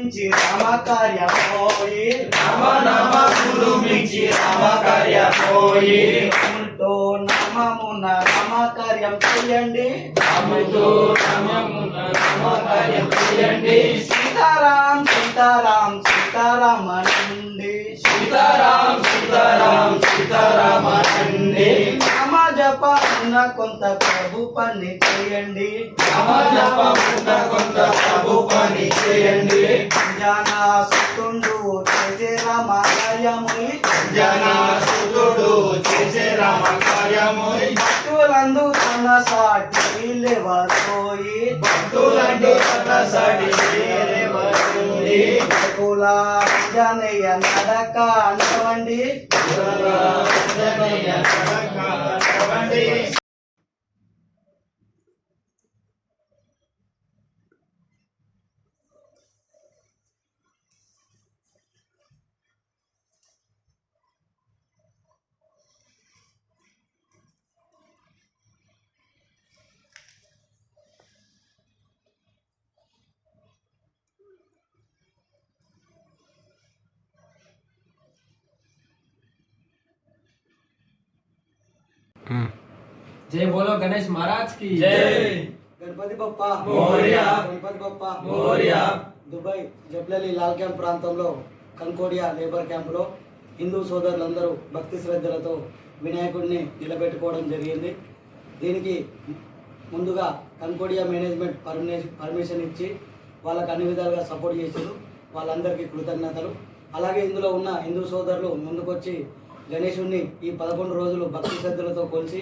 మించి రామకార్యపోయి రామ నామములు మించి రామకార్యపోయి రాముతో నామమున రామకార్యం చేయండి. రాముతో నామమున రామకార్యం చేయండి. సీతారాం సీతారాం సీతారామనండి సీతారాం సీతారాం సీతారామనండి రామ జపమున కొంత ప్రభు పని చేయండి. రామ జపమున కొంత చేసే రామ కార్యము జనాసురుడు చేసే రామ కార్యము భక్తులందు తన సాటి లేవరోయి భక్తులంటూ సతసడి వేరెవరుండి కుల జనయ నడక నడవండి జనయ నడక నడవండి. जय बोलो गणेश महाराज की జై గణపతి బప్ప మోరియా. గణపతి బప్ప మోరియా. దుబాయ్ జబ్లలి లాల్ క్యాంప్ ప్రాంతంలో కంకోడియా లేబర్ క్యాంపులో హిందూ సోదరులందరూ భక్తి శ్రద్ధలతో వినాయకుడిని నిలబెట్టుకోవడం జరిగింది దీనికి ముందుగా కంకోడియా మేనేజ్మెంట్ పర్మిషన్ పర్మిషన్ ఇచ్చి వాళ్ళకి అన్ని విధాలుగా సపోర్ట్ చేశారు వాళ్ళందరికీ కృతజ్ఞతలు అలాగే ఇందులో ఉన్న హిందూ సోదరులు ముందుకొచ్చి గణేశుణ్ణి ఈ పదకొండు రోజులు భక్తి శ్రద్ధలతో కొలిచి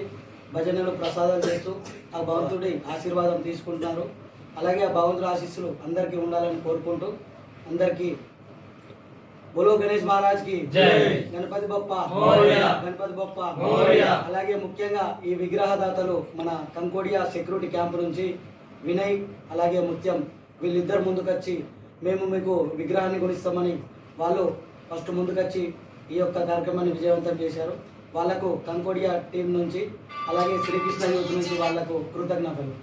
భజనలు ప్రసాదాలు చేస్తూ ఆ భగవంతుడి ఆశీర్వాదం తీసుకుంటున్నారు అలాగే ఆ భగవంతుడి ఆశీస్సులు అందరికీ ఉండాలని కోరుకుంటూ అందరికీ బోలో గణేష్ మహారాజ్కి. గణపతి బప్ప. గణపతి బప్ప. అలాగే ముఖ్యంగా ఈ విగ్రహదాతలు మన కంకోడియా సెక్యూరిటీ క్యాంప్ నుంచి వినయ్ అలాగే ముత్యం వీళ్ళిద్దరు ముందుకొచ్చి మేము మీకు విగ్రహాన్ని కొనిస్తామని వాళ్ళు ఫస్ట్ ముందుకొచ్చి ఈ యొక్క కార్యక్రమాన్ని విజయవంతం చేశారు. వాళ్ళకు కంకోడియా టీం నుంచి అలాగే శ్రీకృష్ణ యూత్ నుంచి వాళ్ళకు కృతజ్ఞతలు.